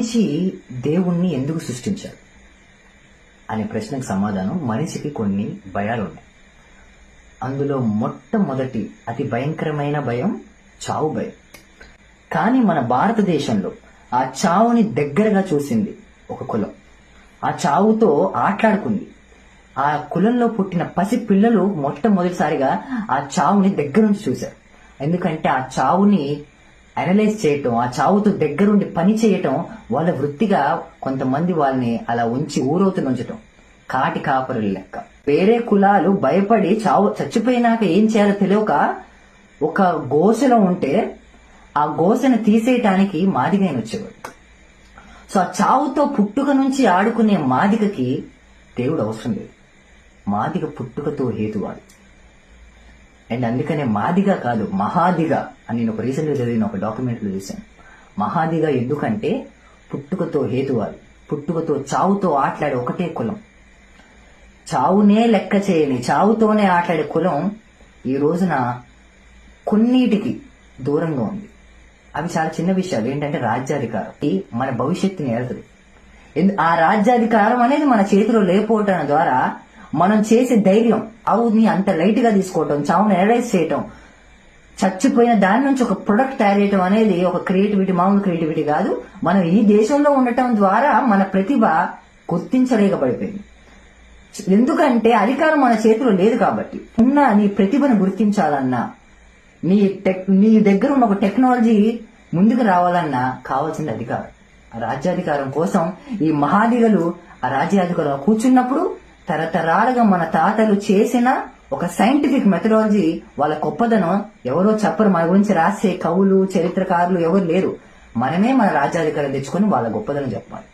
మనిషి దేవుణ్ణి ఎందుకు సృష్టించాడు? అనే ప్రశ్నకు సమాధానం మనిషికి కొన్ని భయాలు ఉన్నాయి. అందులో మొట్టమొదటి అతి భయంకరమైన భయం చావు భయం. కానీ మన భారతదేశంలో ఆ చావుని దగ్గరగా చూసింది ఒక కులం. ఆ చావుతో ఆటలాడుకుంది. ఆ కులంలో పుట్టిన పసి పిల్లలు మొట్టమొదటిసారిగా ఆ చావుని దగ్గర నుంచి చూశారు. ఎందుకంటే ఆ చావుని అనలైజ్ చేయటం ఆ చావుతో దగ్గరుండి పని చేయటం వాళ్ళ వృత్తిగా కొంతమంది వాళ్ళని అలా ఉంచి ఊరవుతూ ఉంచటం. కాటి కాపరుల లెక్క. వేరే కులాలు భయపడి చావు చచ్చిపోయినాక ఏం చేయాలో తెలియక ఒక గోసలో ఉంటే ఆ గోసను తీసేయటానికి మాదిగైన వచ్చేవాడు సో ఆ చావుతో పుట్టుక నుంచి ఆడుకునే మాదిగకి దేవుడు అవసరం లేదు. మాదిగ పుట్టుకతో హేతువాడు. అండ్ అందుకనే మాదిగా కాదు మహాదిగా అని నేను ఒక రీసెంట్గా చదివిన ఒక డాక్యుమెంట్లో చూశాను. మహాదిగా ఎందుకంటే పుట్టుకతో హేతువాది పుట్టుకతో చావుతో ఆటలాడే ఒకటే కులం. చావునే లెక్క చేయని చావుతోనే ఆటలాడే కులం ఈ రోజున కొన్నిటికి దూరంగా ఉంది. అవి చాలా చిన్న విషయాలు. ఏంటంటే రాజ్యాధికారం. మన భవిష్యత్తుని ఏళ్తుంది ఎందు- ఆ రాజ్యాధికారం అనేది మన చేతిలో లేకపోవటం ద్వారా మనం చేసే ధైర్యం అవుని అంత లైట్గా తీసుకోవటం చావును అనలైజ్ చేయటం చచ్చిపోయిన దాని నుంచి ఒక ప్రొడక్ట్ తయారు చేయటం అనేది ఒక క్రియేటివిటీ మామూలు క్రియేటివిటీ కాదు. మనం ఈ దేశంలో ఉండటం ద్వారా మన ప్రతిభ గుర్తించలేకపడిపోయింది ఎందుకంటే అధికారం మన చేతిలో లేదు కాబట్టి. ఉన్న నీ ప్రతిభను గుర్తించాలన్నా నీ టెక్ నీ దగ్గర ఉన్న ఒక టెక్నాలజీ ముందుకు రావాలన్నా కావాల్సింది అధికారం. రాజ్యాధికారం కోసం ఈ మహాదిగలు ఆ రాజ్యాధికారం కూర్చున్నప్పుడు తరతరాలుగా మన తాతలు చేసిన ఒక సైంటిఫిక్ మెథడాలజీ వాళ్ళ గొప్పదనం ఎవరో చెప్పరు. మన గురించి రాసే కవులు చరిత్రకారులు ఎవరు లేరు. మనమే మన రాజ్యాధికారం తెచ్చుకొని వాళ్ళ గొప్పదనం చెప్పాలి.